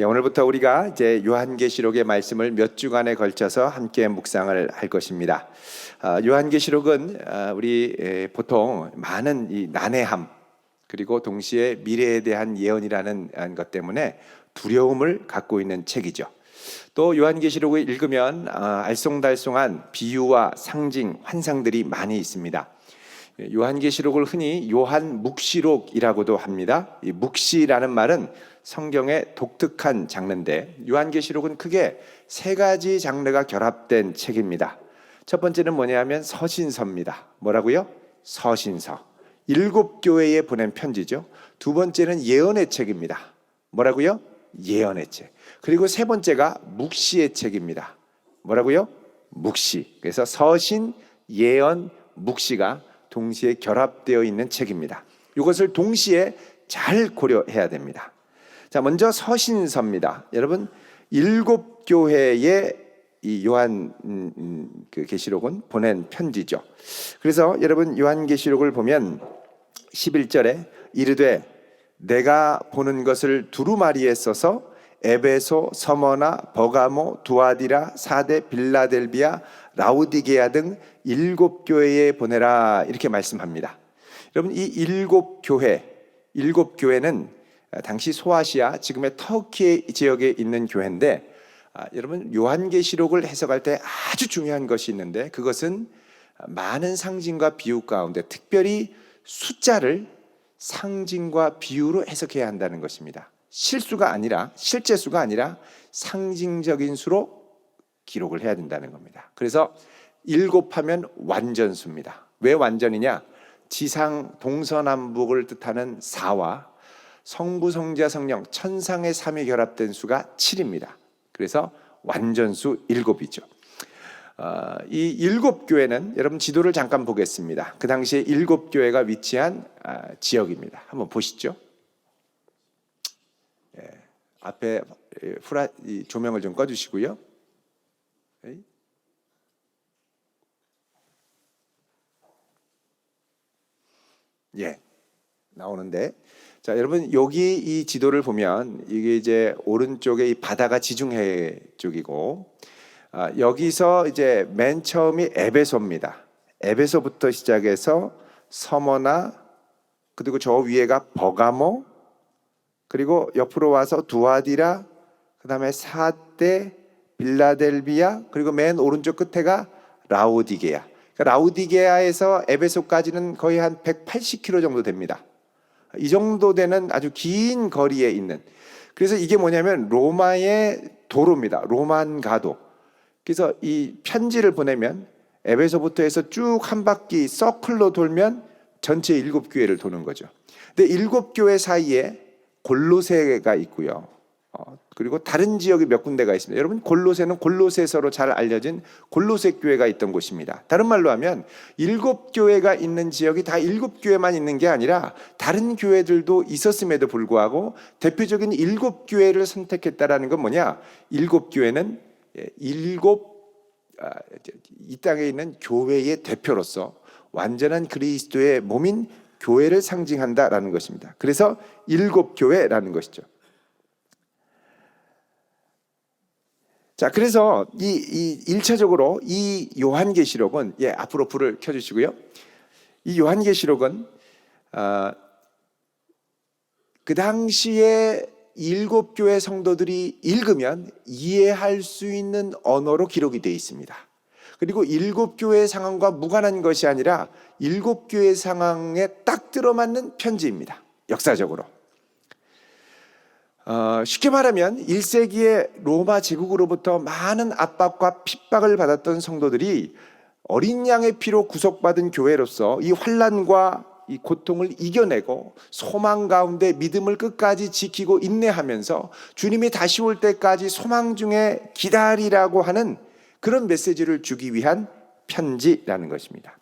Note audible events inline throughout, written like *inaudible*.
예, 오늘부터 우리가 이제 요한계시록의 말씀을 몇 주간에 걸쳐서 함께 묵상을 할 것입니다. 아, 요한계시록은 아, 우리 에, 보통 많은 이 난해함 그리고 동시에 미래에 대한 예언이라는 아, 것 때문에 두려움을 갖고 있는 책이죠. 또 요한계시록을 읽으면 아, 알쏭달쏭한 비유와 상징, 환상들이 많이 있습니다. 예, 요한계시록을 흔히 요한 묵시록이라고도 합니다. 이 묵시라는 말은 성경의 독특한 장르인데 요한계시록은 크게 세 가지 장르가 결합된 책입니다. 첫 번째는 뭐냐면 서신서입니다. 뭐라고요? 서신서. 일곱 교회에 보낸 편지죠. 두 번째는 예언의 책입니다. 뭐라고요? 예언의 책. 그리고 세 번째가 묵시의 책입니다. 뭐라고요? 묵시. 그래서 서신, 예언, 묵시가 동시에 결합되어 있는 책입니다. 이것을 동시에 잘 고려해야 됩니다. 자, 먼저 서신서입니다. 여러분 일곱 교회의 이 요한 음, 음, 그 계시록은 보낸 편지죠. 그래서 여러분 요한 계시록을 보면 11절에 이르되 내가 보는 것을 두루마리에 써서 에베소, 서머나, 버가모, 두아디라, 사데, 빌라델비아, 라우디게아 등 일곱 교회에 보내라 이렇게 말씀합니다. 여러분 이 일곱 교회, 일곱 교회는 당시 소아시아 지금의 터키 지역에 있는 교회인데 아, 여러분 요한계시록을 해석할 때 아주 중요한 것이 있는데 그것은 많은 상징과 비유 가운데 특별히 숫자를 상징과 비유로 해석해야 한다는 것입니다. 실수가 아니라 실제 수가 아니라 상징적인 수로 기록을 해야 된다는 겁니다. 그래서 일곱 하면 완전수입니다. 왜 완전이냐? 지상 동서남북을 뜻하는 사와 성부 성자 성령 천상의 삼이 결합된 수가 7입니다. 그래서 완전수 일곱이죠. 어, 이 일곱 교회는 여러분 지도를 잠깐 보겠습니다. 그 당시에 일곱 교회가 위치한 아, 지역입니다. 한번 보시죠. 예, 앞에 예, 후라 이 조명을 좀 꺼주시고요. 예. 예, 나오는데 자, 여러분 여기 이 지도를 보면 이게 이제 오른쪽에 이 바다가 지중해 쪽이고 아, 여기서 이제 맨 처음이 에베소입니다. 에베소부터 시작해서 서머나 그리고 저 위에가 버가모 그리고 옆으로 와서 두아디라 그다음에 사대 빌라델비아 그리고 맨 오른쪽 끝에가 라우디게아. 그러니까 라우디게아에서 에베소까지는 거의 한 180km 정도 됩니다. 이 정도 되는 아주 긴 거리에 있는 그래서 이게 뭐냐면 로마의 도로입니다. 로만 가도. 그래서 이 편지를 보내면 에베소부터 해서 쭉 한 바퀴 서클로 돌면 전체 일곱 교회를 도는 거죠. 근데 일곱 교회 사이에 골로새가 있고요. 어, 그리고 다른 지역이 몇 군데가 있습니다. 여러분 골로새는 골로새서로 잘 알려진 골로새 교회가 있던 곳입니다. 다른 말로 하면 일곱 교회가 있는 지역이 다 일곱 교회만 있는 게 아니라 다른 교회들도 있었음에도 불구하고 대표적인 일곱 교회를 선택했다라는 건 뭐냐? 일곱 교회는 예, 일곱 아, 이 땅에 있는 교회의 대표로서 완전한 그리스도의 몸인 교회를 상징한다라는 것입니다. 그래서 일곱 교회라는 것이죠. 자, 그래서 이, 이 1차적으로 이 요한계시록은 예, 앞으로 불을 켜 주시고요. 이 요한계시록은 어, 그 당시에 일곱 교회 성도들이 읽으면 이해할 수 있는 언어로 기록이 되어 있습니다. 그리고 일곱 교회 상황과 무관한 것이 아니라 일곱 교회 상황에 딱 들어맞는 편지입니다. 역사적으로. 어, 쉽게 말하면 1세기의 로마 제국으로부터 많은 압박과 핍박을 받았던 성도들이 어린 양의 피로 구속받은 교회로서 이 환란과 이 고통을 이겨내고 소망 가운데 믿음을 끝까지 지키고 인내하면서 주님이 다시 올 때까지 소망 중에 기다리라고 하는 그런 메시지를 주기 위한 편지라는 것입니다.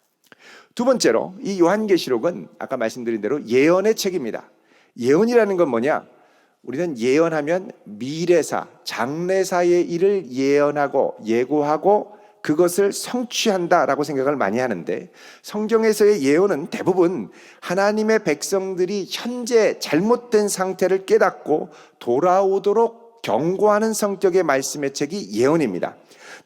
두 번째로 이 요한계시록은 아까 말씀드린 대로 예언의 책입니다. 예언이라는 건 뭐냐? 우리는 예언하면 미래사, 장래사의 일을 예언하고 예고하고 그것을 성취한다라고 생각을 많이 하는데 성경에서의 예언은 대부분 하나님의 백성들이 현재 잘못된 상태를 깨닫고 돌아오도록 경고하는 성격의 말씀의 책이 예언입니다.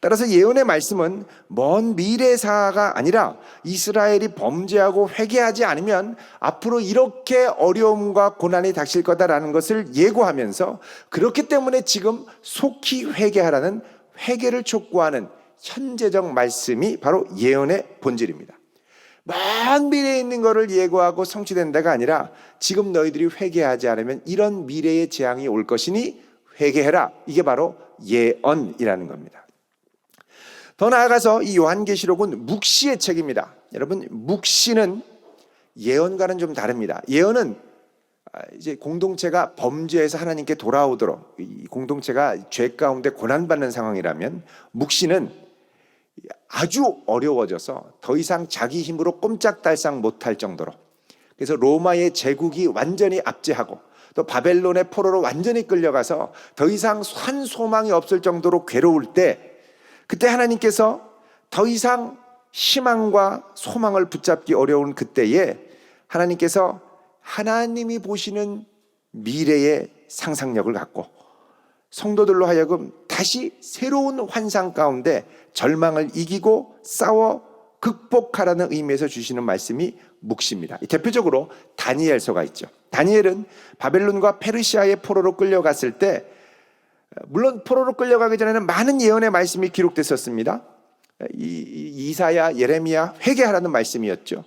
따라서 예언의 말씀은 먼 미래사가 아니라 이스라엘이 범죄하고 회개하지 않으면 앞으로 이렇게 어려움과 고난이 닥칠 거다라는 것을 예고하면서 그렇기 때문에 지금 속히 회개하라는 회개를 촉구하는 현재적 말씀이 바로 예언의 본질입니다. 먼 미래에 있는 것을 예고하고 성취된 다가 아니라 지금 너희들이 회개하지 않으면 이런 미래의 재앙이 올 것이니 회개해라. 이게 바로 예언이라는 겁니다. 더 나아가서 이 요한계시록은 묵시의 책입니다. 여러분 묵시는 예언과는 좀 다릅니다. 예언은 아, 이제 공동체가 범죄에서 하나님께 돌아오도록 이 공동체가 죄 가운데 고난받는 상황이라면 묵시는 아주 어려워져서 더 이상 자기 힘으로 꼼짝달싹 못할 정도로 그래서 로마의 제국이 완전히 압제하고 또 바벨론의 포로로 완전히 끌려가서 더 이상 한 소망이 없을 정도로 괴로울 때 그때 하나님께서 더 이상 희망과 소망을 붙잡기 어려운 그때에 하나님께서 하나님이 보시는 미래의 상상력을 갖고 성도들로 하여금 다시 새로운 환상 가운데 절망을 이기고 싸워 극복하라는 의미에서 주시는 말씀이 묵시입니다. 대표적으로 다니엘서가 있죠. 다니엘은 바벨론과 페르시아의 포로로 끌려갔을 때 물론 포로로 끌려가기 전에는 많은 예언의 말씀이 기록됐었습니다. 이, 이사야, 예레미야 회개하라는 말씀이었죠.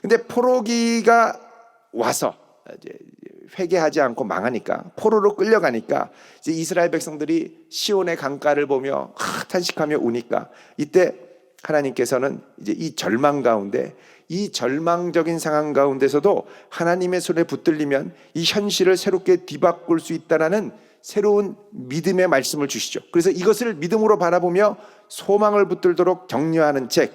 근데 포로기가 와서 회개하지 않고 망하니까 포로로 끌려가니까 이제 이스라엘 백성들이 시온의 강가를 보며 탄식하며 우니까 이때 하나님께서는 이제 이 절망 가운데 이 절망적인 상황 가운데서도 하나님의 손에 붙들리면 이 현실을 새롭게 뒤바꿀 수 있다라는 새로운 믿음의 말씀을 주시죠. 그래서 이것을 믿음으로 바라보며 소망을 붙들도록 격려하는 책.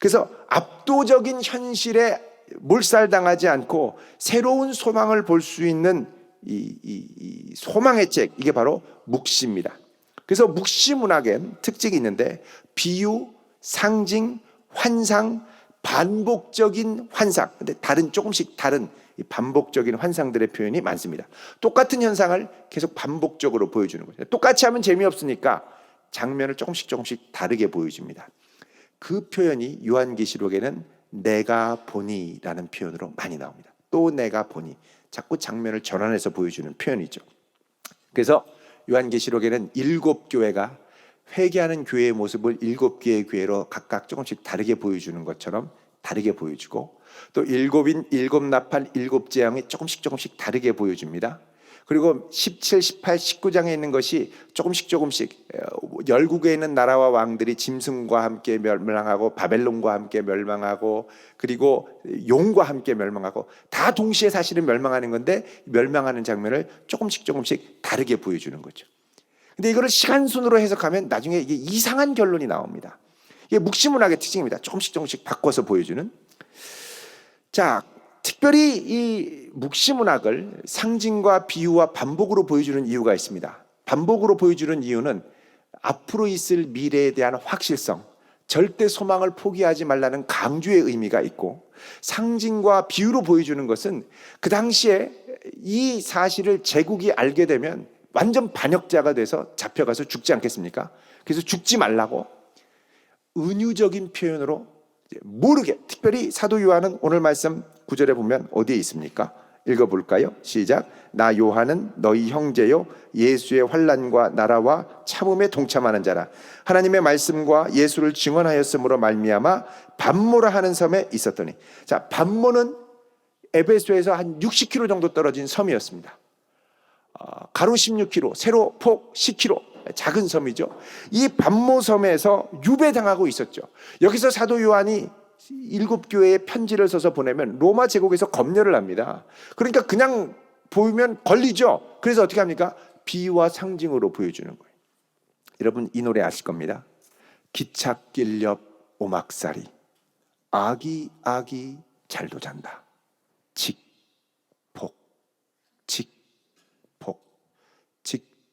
그래서 압도적인 현실에 몰살당하지 않고 새로운 소망을 볼 수 있는 이, 이, 이 소망의 책 이게 바로 묵시입니다. 그래서 묵시 문학엔 특징이 있는데 비유, 상징, 환상, 반복적인 환상. 근데 다른 조금씩 다른 반복적인 환상들의 표현이 많습니다. 똑같은 현상을 계속 반복적으로 보여주는 거죠. 똑같이 하면 재미없으니까 장면을 조금씩 조금씩 다르게 보여줍니다. 그 표현이 요한계시록에는 내가 보니라는 표현으로 많이 나옵니다. 또 내가 보니 자꾸 장면을 전환해서 보여주는 표현이죠. 그래서 요한계시록에는 일곱 교회가 회개하는 교회의 모습을 일곱 개의 교회로 각각 조금씩 다르게 보여주는 것처럼 다르게 보여주고 또 일곱인 일곱 나팔 일곱 재앙이 조금씩 조금씩 다르게 보여줍니다. 그리고 17, 18, 19장에 있는 것이 조금씩 조금씩 열국에 있는 나라와 왕들이 짐승과 함께 멸망하고 바벨론과 함께 멸망하고 그리고 용과 함께 멸망하고 다 동시에 사실은 멸망하는 건데 멸망하는 장면을 조금씩 조금씩 다르게 보여주는 거죠. 근데 이거를 시간 순으로 해석하면 나중에 이게 이상한 결론이 나옵니다. 이게 묵시문학의 특징입니다. 조금씩 조금씩 바꿔서 보여주는. 자, 특별히 이 묵시문학을 상징과 비유와 반복으로 보여주는 이유가 있습니다. 반복으로 보여주는 이유는 앞으로 있을 미래에 대한 확실성, 절대 소망을 포기하지 말라는 강조의 의미가 있고 상징과 비유로 보여주는 것은 그 당시에 이 사실을 제국이 알게 되면 완전 반역자가 돼서 잡혀가서 죽지 않겠습니까? 그래서 죽지 말라고 은유적인 표현으로 모르게 특별히 사도 요한은 오늘 말씀 구절에 보면 어디에 있습니까? 읽어볼까요? 시작. 나 요한은 너희 형제요 예수의 환란과 나라와 참음에 동참하는 자라. 하나님의 말씀과 예수를 증언하였으므로 말미암아 반모라 하는 섬에 있었더니. 자, 반모는 에베소에서 한 60km 정도 떨어진 섬이었습니다. 어, 가로 16km, 세로 폭 10km. 작은 섬이죠. 이 반모섬에서 유배당하고 있었죠. 여기서 사도 요한이 일곱 교회에 편지를 써서 보내면 로마 제국에서 검열을 합니다. 그러니까 그냥 보이면 걸리죠. 그래서 어떻게 합니까? 비와 상징으로 보여주는 거예요. 여러분 이 노래 아실 겁니다. 기찻길 옆 오막살이 아기 아기 잘도 잔다. 직폭 직폭 직직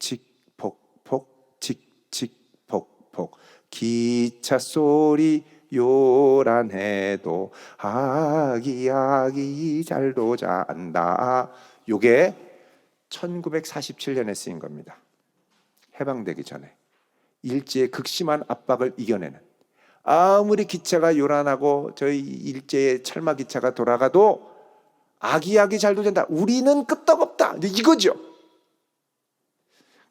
칙칙폭폭 기차 소리 요란해도 아기 아기 잘도 잔다. 요게 1947년에 쓰인 겁니다. 해방되기 전에 일제의 극심한 압박을 이겨내는 아무리 기차가 요란하고 저희 일제의 철마 기차가 돌아가도 아기아기 잘 돌린다. 우리는 끄떡없다. 이거죠.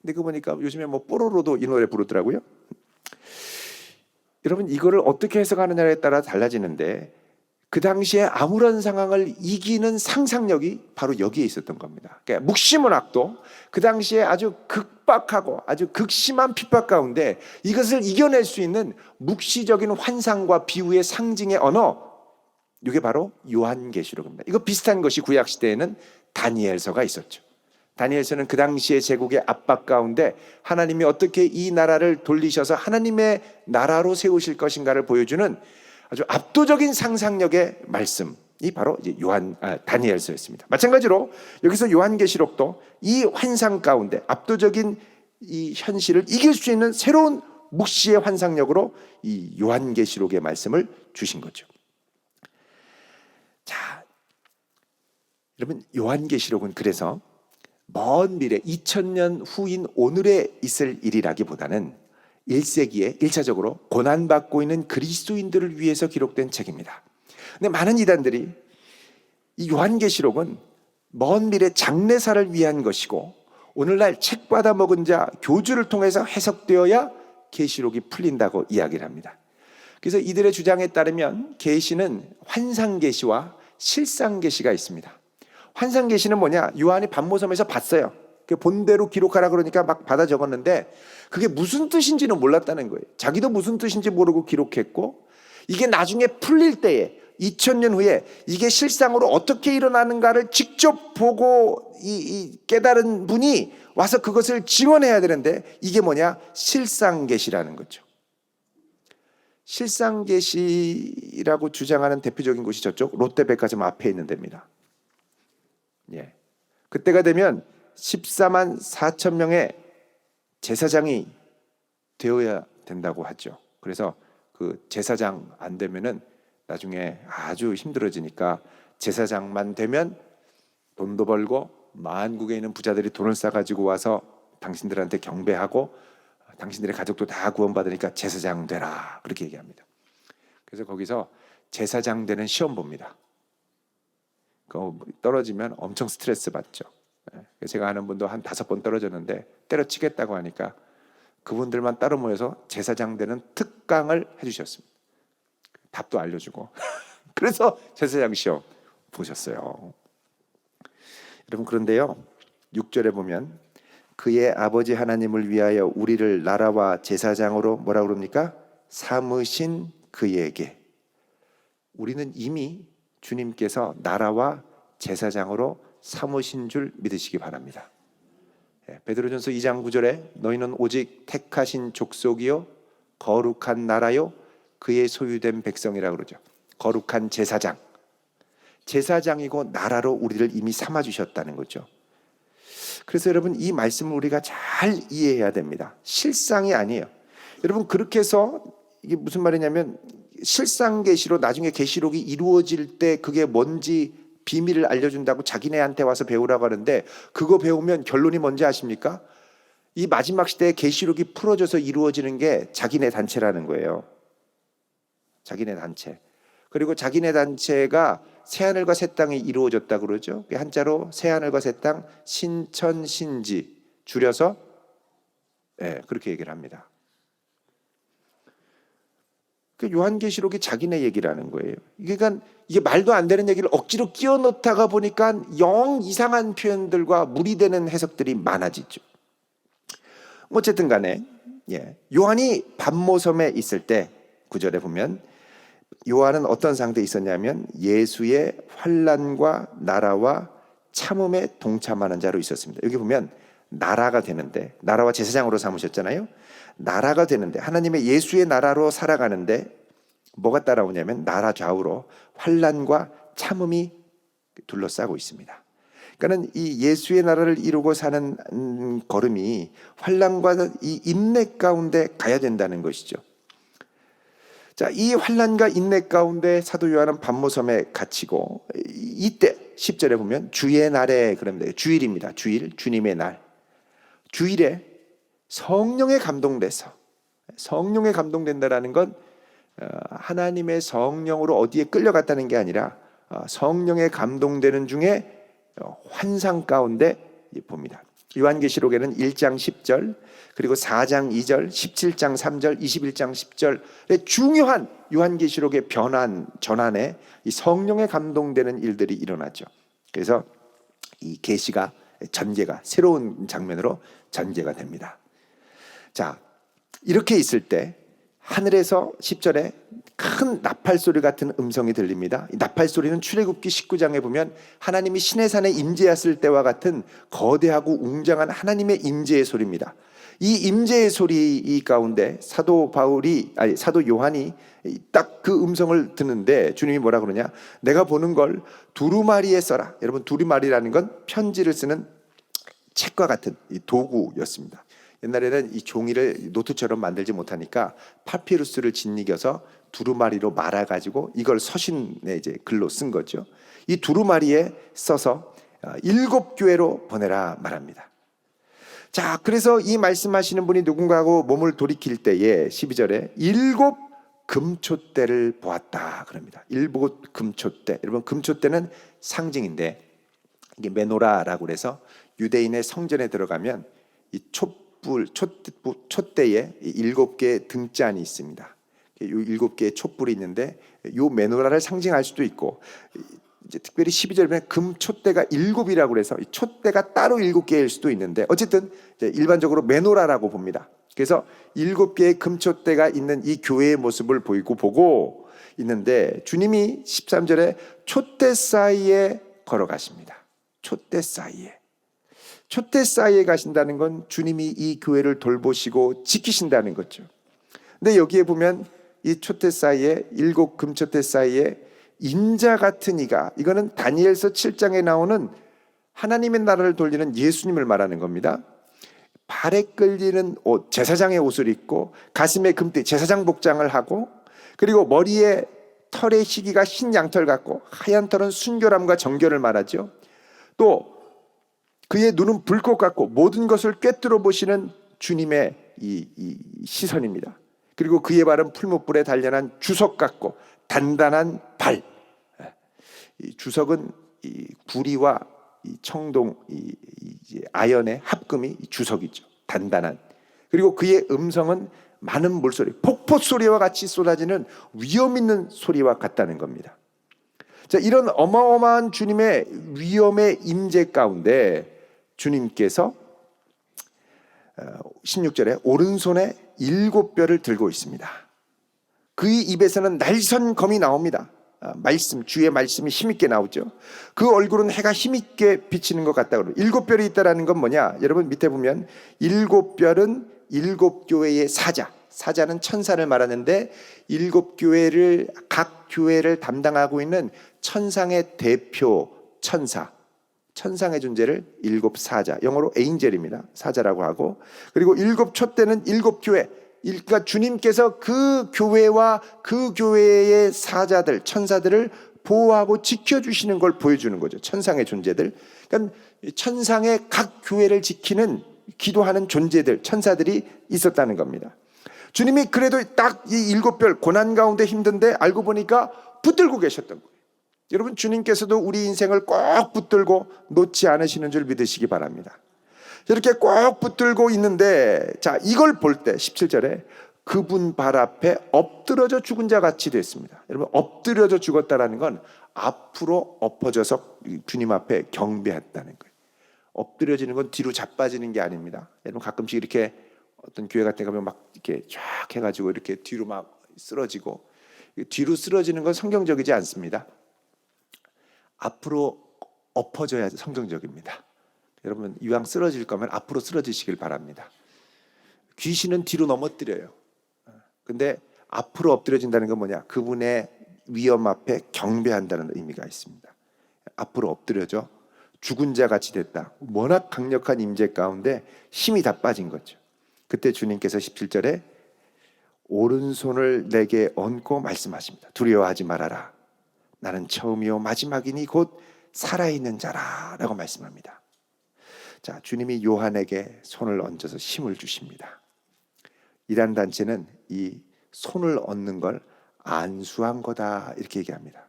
근데 그 보니까 요즘에 뭐 뽀로로도 이 노래 부르더라고요. 여러분 이거를 어떻게 해석하느냐에 따라 달라지는데 그 당시에 아무런 상황을 이기는 상상력이 바로 여기에 있었던 겁니다. 그러니까 묵시문학도 그 당시에 아주 극박하고 아주 극심한 핍박 가운데 이것을 이겨낼 수 있는 묵시적인 환상과 비유의 상징의 언어 이게 바로 요한계시록입니다. 이거 비슷한 것이 구약 시대에는 다니엘서가 있었죠. 다니엘서는 그 당시의 제국의 압박 가운데 하나님이 어떻게 이 나라를 돌리셔서 하나님의 나라로 세우실 것인가를 보여주는 아주 압도적인 상상력의 말씀 이 바로 이제 요한 아, 다니엘서였습니다. 마찬가지로 여기서 요한계시록도 이 환상 가운데 압도적인 이 현실을 이길 수 있는 새로운 묵시의 환상력으로 이 요한계시록의 말씀을 주신 거죠. 자, 여러분 요한계시록은 그래서 먼 미래 2000년 후인 오늘에 있을 일이라기보다는 1세기에 1차적으로 고난받고 있는 그리스도인들을 위해서 기록된 책입니다. 근데 많은 이단들이 이 요한계시록은 먼 미래 장례사를 위한 것이고 오늘날 책 받아 먹은 자 교주를 통해서 해석되어야 계시록이 풀린다고 이야기를 합니다. 그래서 이들의 주장에 따르면 계시는 환상 계시와 실상 계시가 있습니다. 환상 계시는 뭐냐? 요한이 반모섬에서 봤어요. 그 본대로 기록하라 그러니까 막 받아 적었는데 그게 무슨 뜻인지는 몰랐다는 거예요. 자기도 무슨 뜻인지 모르고 기록했고 이게 나중에 풀릴 때에 2000년 후에 이게 실상으로 어떻게 일어나는가를 직접 보고 이, 이 깨달은 분이 와서 그것을 지원해야 되는데 이게 뭐냐? 실상 계시라는 거죠. 실상 계시라고 주장하는 대표적인 곳이 저쪽 롯데백화점 앞에 있는 데입니다. 예. 그때가 되면 14만 4천 명의 제사장이 되어야 된다고 하죠. 그래서 그 제사장 안 되면은 나중에 아주 힘들어지니까 제사장만 되면 돈도 벌고 만국에 있는 부자들이 돈을 싸 가지고 와서 당신들한테 경배하고 당신들의 가족도 다 구원받으니까 제사장 되라 그렇게 얘기합니다. 그래서 거기서 제사장 되는 시험 봅니다. 그 떨어지면 엄청 스트레스 받죠. 예. 제가 아는 분도 한 다섯 번 떨어졌는데 때려치겠다고 하니까 그분들만 따로 모여서 제사장 되는 특강을 해주셨습니다. 답도 알려주고 *laughs* 그래서 제사장 시험 보셨어요. 여러분 그런데요 6절에 보면 그의 아버지 하나님을 위하여 우리를 나라와 제사장으로 뭐라 그럽니까? 삼으신 그에게 우리는 이미 주님께서 나라와 제사장으로 삼으신 줄 믿으시기 바랍니다. 예, 베드로전서 2장 9절에 너희는 오직 택하신 족속이요 거룩한 나라요 그의 소유된 백성이라 그러죠. 거룩한 제사장. 제사장이고 나라로 우리를 이미 삼아 주셨다는 거죠. 그래서 여러분 이 말씀을 우리가 잘 이해해야 됩니다. 실상이 아니에요. 여러분 그렇게 해서 이게 무슨 말이냐면 실상 계시로 나중에 계시록이 이루어질 때 그게 뭔지 비밀을 알려준다고 자기네한테 와서 배우라고 하는데 그거 배우면 결론이 뭔지 아십니까? 이 마지막 시대에 계시록이 풀어져서 이루어지는 게 자기네 단체라는 거예요. 자기네 단체. 그리고 자기네 단체가 새하늘과 새 땅이 이루어졌다 그러죠. 한자로 새하늘과 새 땅 신천신지 줄여서 예, 네, 그렇게 얘기를 합니다. 그 요한계시록이 자기네 얘기라는 거예요. 그러니까 이게 말도 안 되는 얘기를 억지로 끼워 넣다가 보니까 영 이상한 표현들과 무리되는 해석들이 많아지죠. 어쨌든 간에 예. 요한이 반모섬에 있을 때 구절에 보면 요한은 어떤 상태에 있었냐면 예수의 환란과 나라와 참음에 동참하는 자로 있었습니다. 여기 보면 나라가 되는데 나라와 제사장으로 삼으셨잖아요. 나라가 되는데 하나님의 예수의 나라로 살아가는데 뭐가 따라오냐면 나라 좌우로 환란과 참음이 둘러싸고 있습니다. 그러니까는 이 예수의 나라를 이루고 사는 음, 걸음이 환란과 이 인내 가운데 가야 된다는 것이죠. 자, 이 환란과 인내 가운데 사도 요한은 반모섬에 갇히고 이때 10절에 보면 주의 날에 그럽니다. 주일입니다. 주일, 주님의 날. 주일에 성령에 감동돼서 성령에 감동된다라는 건 어, 하나님의 성령으로 어디에 끌려갔다는 게 아니라 어, 성령에 감동되는 중에 어, 환상 가운데 봅니다. 요한계시록에는 1장 10절 그리고 4장 2절, 17장 3절, 21장 10절의 중요한 요한계시록의 변환 전환에 이 성령에 감동되는 일들이 일어나죠. 그래서 이 계시가 전개가 새로운 장면으로 전개가 됩니다. 자, 이렇게 있을 때 하늘에서 10절에 큰 나팔 소리 같은 음성이 들립니다. 이 나팔 소리는 출애굽기 19장에 보면 하나님이 신의 산에 임재했을 때와 같은 거대하고 웅장한 하나님의 임재의 소리입니다. 이 임재의 소리 이 가운데 사도 바울이 아니 사도 요한이 딱 그 음성을 듣는데 주님이 뭐라 그러냐? 내가 보는 걸 두루마리에 써라. 여러분 두루마리라는 건 편지를 쓰는 책과 같은 이 도구였습니다. 옛날에는 이 종이를 노트처럼 만들지 못하니까 파피루스를 짓이겨서 두루마리로 말아 가지고 이걸 서신에 이제 글로 쓴 거죠. 이 두루마리에 써서 어, 일곱 교회로 보내라 말합니다. 자, 그래서 이 말씀하시는 분이 누군가하고 몸을 돌이킬 때에 12절에 일곱 금초대를 보았다 그럽니다. 일곱 금초대. 여러분 금초대는 상징인데 이게 메노라라고 그래서 유대인의 성전에 들어가면 이 촛 불 촛대에 일곱 개의 등잔이 있습니다. 이 일곱 개의 촛불이 있는데 요 메노라를 상징할 수도 있고 이제 특별히 12절에 보면 금 촛대가 일곱이라고 그래서 이 촛대가 따로 일곱 개일 수도 있는데 어쨌든 일반적으로 메노라라고 봅니다. 그래서 일곱 개의 금 촛대가 있는 이 교회의 모습을 보이고 보고 있는데 주님이 13절에 촛대 사이에 걸어가십니다. 촛대 사이에. 촛대 사이에 가신다는 건 주님이 이 교회를 돌보시고 지키신다는 거죠. 근데 여기에 보면 이 촛대 사이에 일곱 금촛대 사이에 인자 같은 이가 이거는 다니엘서 7장에 나오는 하나님의 나라를 돌리는 예수님을 말하는 겁니다. 발에 끌리는 옷, 제사장의 옷을 입고 가슴에 금띠, 제사장 복장을 하고 그리고 머리에 털의 시기가 흰 양털 같고 하얀 털은 순결함과 정결을 말하죠. 또 그의 눈은 불꽃 같고 모든 것을 꿰뚫어 보시는 주님의 이, 이 시선입니다. 그리고 그의 발은 풀무불에 단련한 주석 같고 단단한 발. 이 주석은 이 구리와 이 청동, 아연의 합금이 주석이죠. 단단한. 그리고 그의 음성은 많은 물소리, 폭포 소리와 같이 쏟아지는 위험 있는 소리와 같다는 겁니다. 자, 이런 어마어마한 주님의 위험의 임재 가운데 주님께서 16절에 어, 오른손에 일곱 뼈를 들고 있습니다. 그의 입에서는 날선 검이 나옵니다. 아, 말씀 주의 말씀이 힘있게 나오죠. 그 얼굴은 해가 힘있게 비치는 것 같다 그러 일곱 별이 있다라는 건 뭐냐? 여러분 밑에 보면 일곱 별은 일곱 교회의 사자. 사자는 천사를 말하는데 일곱 교회를 각 교회를 담당하고 있는 천상의 대표 천사. 천상의 존재를 일곱 사자. 영어로 에인젤입니다. 사자라고 하고 그리고 일곱 촛대는 일곱 교회. 그러니까 주님께서 그 교회와 그 교회의 사자들, 천사들을 보호하고 지켜주시는 걸 보여주는 거죠. 천상의 존재들. 그러니까 천상의 각 교회를 지키는 기도하는 존재들, 천사들이 있었다는 겁니다. 주님이 그래도 딱 이 일곱 별 고난 가운데 힘든데 알고 보니까 붙들고 계셨던 거예요. 여러분 주님께서도 우리 인생을 꼭 붙들고 놓지 않으시는 줄 믿으시기 바랍니다. 이렇게 꼭 붙들고 있는데 자 이걸 볼 때 17절에 그분 발 앞에 엎드려져 죽은 자 같이 됐습니다. 여러분 엎드려져 죽었다라는 건 앞으로 엎어져서 주님 앞에 경배했다는 거예요. 엎드려지는 건 뒤로 자빠지는 게 아닙니다. 여러분 가끔씩 이렇게 어떤 교회 같은 데 가면 막 이렇게 쫙 해가지고 이렇게 뒤로 막 쓰러지고 뒤로 쓰러지는 건 성경적이지 않습니다. 앞으로 엎어져야 성경적입니다. 여러분 이왕 쓰러질 거면 앞으로 쓰러지시길 바랍니다. 귀신은 뒤로 넘어뜨려요. 근데 앞으로 엎드려진다는 건 뭐냐? 그분의 위험 앞에 경배한다는 의미가 있습니다. 앞으로 엎드려져 죽은 자 같이 됐다. 워낙 강력한 임재 가운데 힘이 다 빠진 거죠. 그때 주님께서 17절에 오른손을 내게 얹고 말씀하십니다. 두려워하지 말아라. 나는 처음이요 마지막이니 곧 살아있는 자라라고 말씀합니다. 자, 주님이 요한에게 손을 얹어서 힘을 주십니다. 이단 단체는 이 손을 얹는 걸 안수한 거다 이렇게 얘기합니다.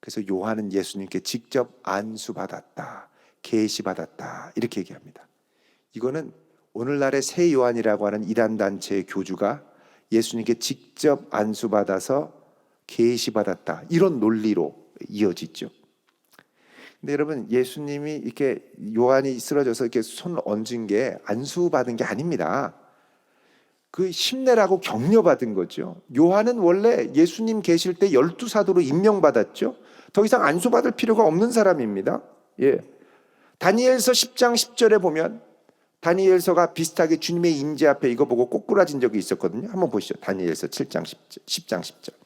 그래서 요한은 예수님께 직접 안수받았다, 계시받았다 이렇게 얘기합니다. 이거는 오늘날의 새 요한이라고 하는 이단 단체의 교주가 예수님께 직접 안수받아서 계시받았다 이런 논리로 이어지죠. 근데 여러분 예수님이 이렇게 요한이 쓰러져서 이렇게 손 얹은 게 안수 받은 게 아닙니다. 그 힘내라고 격려받은 거죠. 요한은 원래 예수님 계실 때 열두 사도로 임명받았죠. 더 이상 안수 받을 필요가 없는 사람입니다. 예. 다니엘서 10장 10절에 보면 다니엘서가 비슷하게 주님의 임재 앞에 이거 보고 꼬꾸라진 적이 있었거든요. 한번 보시죠. 다니엘서 7장 10절, 10장 10절.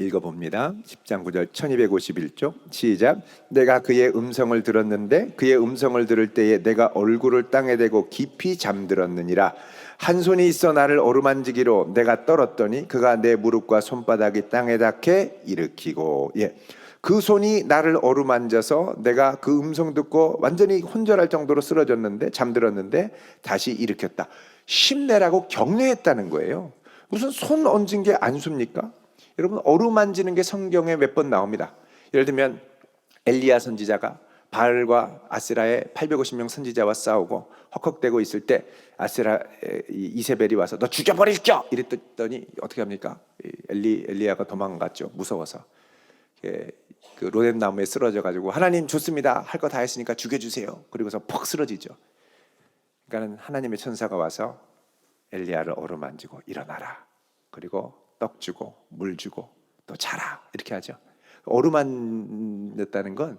읽어봅니다. 10장 9절 1251쪽 시작 내가 그의 음성을 들었는데 그의 음성을 들을 때에 내가 얼굴을 땅에 대고 깊이 잠들었느니라 한 손이 있어 나를 어루만지기로 내가 떨었더니 그가 내 무릎과 손바닥이 땅에 닿게 일으키고 예. 그 손이 나를 어루만져서 내가 그 음성 듣고 완전히 혼절할 정도로 쓰러졌는데 잠들었는데 다시 일으켰다. 힘내라고 격려했다는 거예요. 무슨 손 얹은 게 안수입니까? 여러분 어루만지는 게 성경에 몇 번 나옵니다. 예를 들면 엘리야 선지자가 바알과 아세라의 850명 선지자와 싸우고 헉헉대고 있을 때 아세라 이 이세벨이 와서 너 죽여버릴겨 이랬더니 어떻게 합니까? 이 엘리 엘리야가 도망갔죠 무서워서 예, 그 로뎀 나무에 쓰러져 가지고 하나님 좋습니다 할 거 다 했으니까 죽여주세요 그리고서 퍽 쓰러지죠. 그러니까는 하나님의 천사가 와서 엘리야를 어루만지고 일어나라 그리고 떡 주고 물 주고 또 자라 이렇게 하죠. 어루만졌다는 건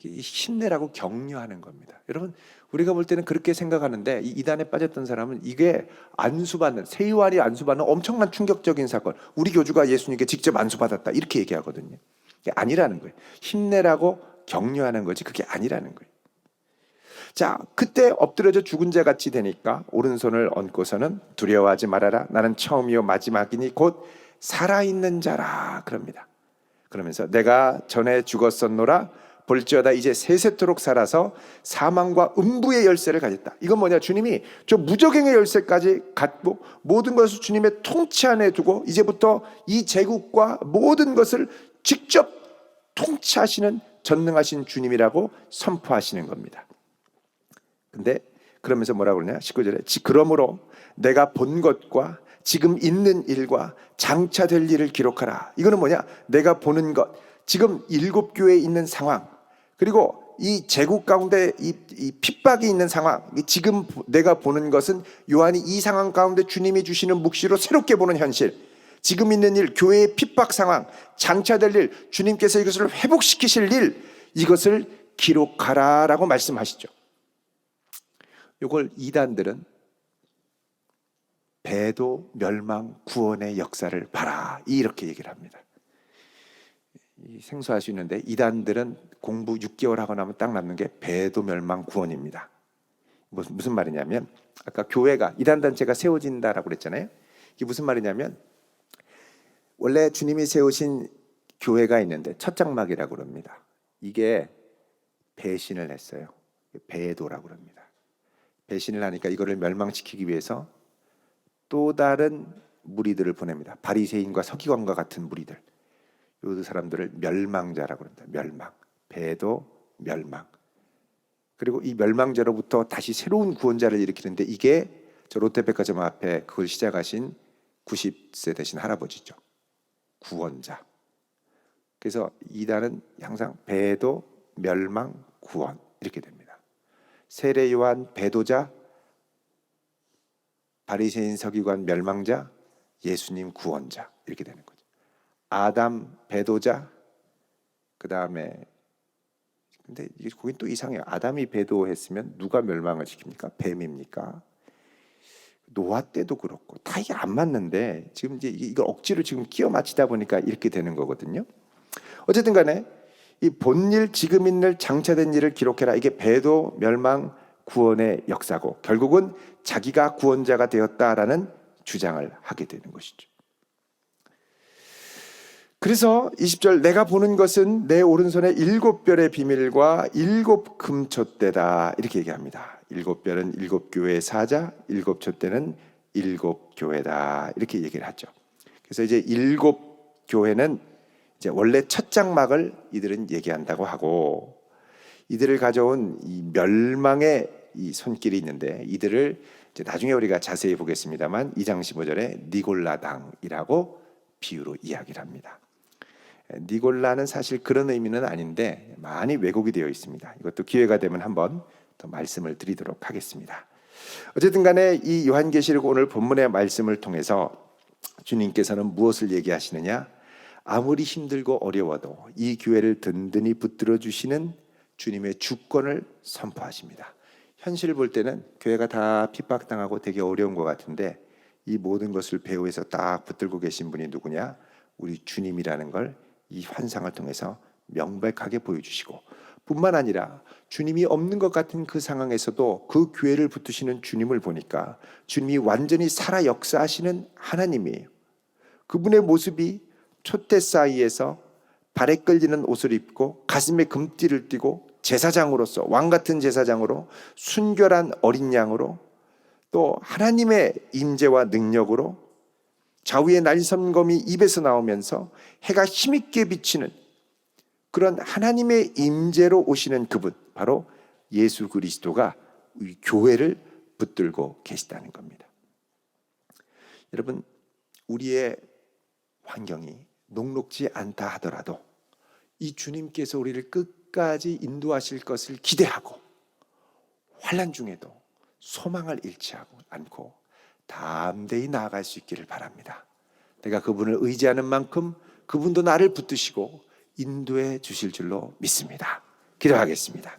힘내라고 격려하는 겁니다. 여러분 우리가 볼 때는 그렇게 생각하는데 이 이단에 빠졌던 사람은 이게 안수받는 세이완이 안수받는 엄청난 충격적인 사건. 우리 교주가 예수님께 직접 안수받았다 이렇게 얘기하거든요. 이게 아니라는 거예요. 힘내라고 격려하는 거지 그게 아니라는 거예요. 자, 그때 엎드려져 죽은 자 같이 되니까 오른손을 얹고서는 두려워하지 말아라. 나는 처음이요 마지막이니 곧 살아있는 자라 그럽니다. 그러면서 내가 전에 죽었었노라 볼지어다 이제 세세토록 살아서 사망과 음부의 열쇠를 가졌다. 이건 뭐냐? 주님이 저 무적행의 열쇠까지 갖고 모든 것을 주님의 통치 안에 두고 이제부터 이 제국과 모든 것을 직접 통치하시는 전능하신 주님이라고 선포하시는 겁니다. 근데 그러면서 뭐라고 그러냐? 19절에 그러므로 내가 본 것과 지금 있는 일과 장차 될 일을 기록하라. 이거는 뭐냐? 내가 보는 것, 지금 일곱 교회에 있는 상황, 그리고 이 제국 가운데 이, 이 핍박이 있는 상황, 지금 내가 보는 것은 요한이 이 상황 가운데 주님이 주시는 묵시로 새롭게 보는 현실, 지금 있는 일, 교회의 핍박 상황, 장차 될 일, 주님께서 이것을 회복시키실 일, 이것을 기록하라라고 말씀하시죠. 이걸 이단들은 배도 멸망 구원의 역사를 봐라 이렇게 얘기를 합니다. 생소할 수 있는데 이단들은 공부 6개월 하고 나면 딱 남는 게 배도 멸망 구원입니다. 무슨 말이냐면 아까 교회가 이단 단체가 세워진다라고 그랬잖아요. 이게 무슨 말이냐면 원래 주님이 세우신 교회가 있는데 첫 장막이라고 그럽니다. 이게 배신을 했어요. 배도라고 그럽니다. 배신을 하니까 이거를 멸망시키기 위해서 또 다른 무리들을 보냅니다. 바리새인과 서기관과 같은 무리들. 요 사람들을 멸망자라고 합니다. 멸망. 배도 멸망. 그리고 이 멸망자로부터 다시 새로운 구원자를 일으키는데 이게 저 롯데백화점 앞에 그걸 시작하신 90세 되신 할아버지죠. 구원자. 그래서 이단은 항상 배도 멸망 구원 이렇게 됩니다. 세례 요한 배도자 바리새인 서기관 멸망자 예수님 구원자 이렇게 되는 거죠. 아담 배도자 그 다음에 근데 거긴 또 이상해요. 아담이 배도했으면 누가 멸망을 시킵니까? 뱀입니까? 노아 때도 그렇고 다 이게 안 맞는데 지금 이제 이걸 억지로 지금 끼워 맞히다 보니까 이렇게 되는 거거든요. 어쨌든 간에 이 본일 지금 있는 장차된 일을 기록해라. 이게 배도 멸망 구원의 역사고 결국은 자기가 구원자가 되었다라는 주장을 하게 되는 것이죠. 그래서 20절 내가 보는 것은 내 오른손에 일곱 별의 비밀과 일곱 금촛대다 이렇게 얘기합니다. 일곱 별은 일곱 교회의 사자, 일곱 촛대는 일곱 교회다 이렇게 얘기를 하죠. 그래서 이제 일곱 교회는 이제 원래 첫 장막을 이들은 얘기한다고 하고 이들을 가져온 이 멸망의 이 손길이 있는데 이들을 나중에 우리가 자세히 보겠습니다만 2장 15절에 니골라당이라고 비유로 이야기를 합니다. 니골라는 사실 그런 의미는 아닌데 많이 왜곡이 되어 있습니다. 이것도 기회가 되면 한번 더 말씀을 드리도록 하겠습니다. 어쨌든 간에 이 요한계시록 오늘 본문의 말씀을 통해서 주님께서는 무엇을 얘기하시느냐? 아무리 힘들고 어려워도 이 교회를 든든히 붙들어 주시는 주님의 주권을 선포하십니다. 현실을 볼 때는 교회가 다 핍박당하고 되게 어려운 것 같은데 이 모든 것을 배후에서 딱 붙들고 계신 분이 누구냐? 우리 주님이라는 걸 이 환상을 통해서 명백하게 보여주시고 뿐만 아니라 주님이 없는 것 같은 그 상황에서도 그 교회를 붙드시는 주님을 보니까 주님이 완전히 살아 역사하시는 하나님이에요. 그분의 모습이 촛대 사이에서 발에 끌리는 옷을 입고 가슴에 금띠를 띠고 제사장으로서 왕 같은 제사장으로 순결한 어린 양으로 또 하나님의 임재와 능력으로 좌우의 날섬검이 입에서 나오면서 해가 힘있게 비치는 그런 하나님의 임재로 오시는 그분 바로 예수 그리스도가 이 교회를 붙들고 계시다는 겁니다. 여러분 우리의 환경이 녹록지 않다 하더라도 이 주님께서 우리를 끝까지 인도하실 것을 기대하고 환란 중에도 소망을 잃지 않고 담대히 나아갈 수 있기를 바랍니다. 내가 그분을 의지하는 만큼 그분도 나를 붙드시고 인도해 주실 줄로 믿습니다. 기도하겠습니다.